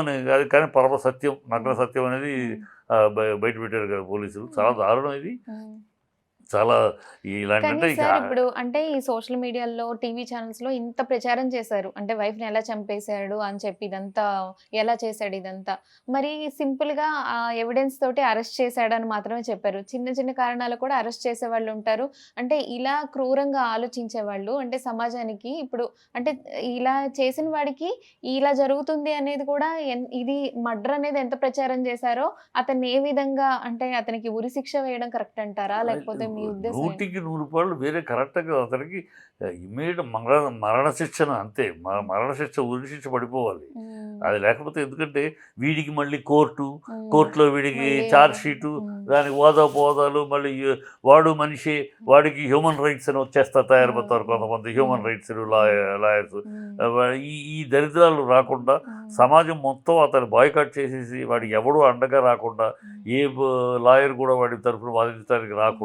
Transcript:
అని అది కానీ పరమ సత్యం నగ్న సత్యం అనేది బయట పెట్టారు కదా పోలీసులు. చాలా దారుణం ఇది. చాలా ఇలాంటి ఇప్పుడు అంటే ఈ సోషల్ మీడియాలో టీవీ ఛానల్స్లో ఇంత ప్రచారం చేశారు. అంటే వైఫ్ని ఎలా చంపేశాడు అని చెప్పి ఇదంతా ఎలా చేశాడు ఇదంతా. మరి సింపుల్గా ఆ ఎవిడెన్స్ తోటి అరెస్ట్ చేశాడు అని మాత్రమే చెప్పారు. చిన్న చిన్న కారణాలు కూడా అరెస్ట్ చేసే వాళ్ళు ఉంటారు. అంటే ఇలా క్రూరంగా ఆలోచించే వాళ్ళు అంటే సమాజానికి ఇప్పుడు అంటే ఇలా చేసిన వాడికి ఇలా జరుగుతుంది అనేది కూడా ఇది మర్డర్ అనేది ఎంత ప్రచారం చేశారో అతన్ని ఏ విధంగా అంటే అతనికి ఉరి శిక్ష వేయడం కరెక్ట్ అంటారా? లేకపోతే మీ ఉద్దేశం ఏంటి? నూటికి నూరు పాళ్ళు వేరే కరెక్ట్గా అతనికి ఇమీడియట్ మరణ మరణ శిక్షణ అంతే మ- మరణ శిక్ష ఉరి శిక్ష పడిపోవాలి. అది లేకపోతే ఎందుకంటే వీడికి మళ్ళీ కోర్టు. కోర్టులో వీడికి ఛార్జ్ షీటు. దానికి వాదా పోదాలు మళ్ళీ వాడు మనిషి వాడికి హ్యూమన్ రైట్స్ అని వచ్చేస్తా తయారైపోతారు కొంతమంది హ్యూమన్ రైట్స్ లాయర్స్. ఈ ఈ దరిద్రాలు రాకుండా. సమాజం మొత్తం అతను బాయ్కాట్ చేసేసి వాడికి ఎవడు అండగా రాకుండా ఏ లాయర్ కూడా వాడి తరఫున వాదించడానికి రాకుండా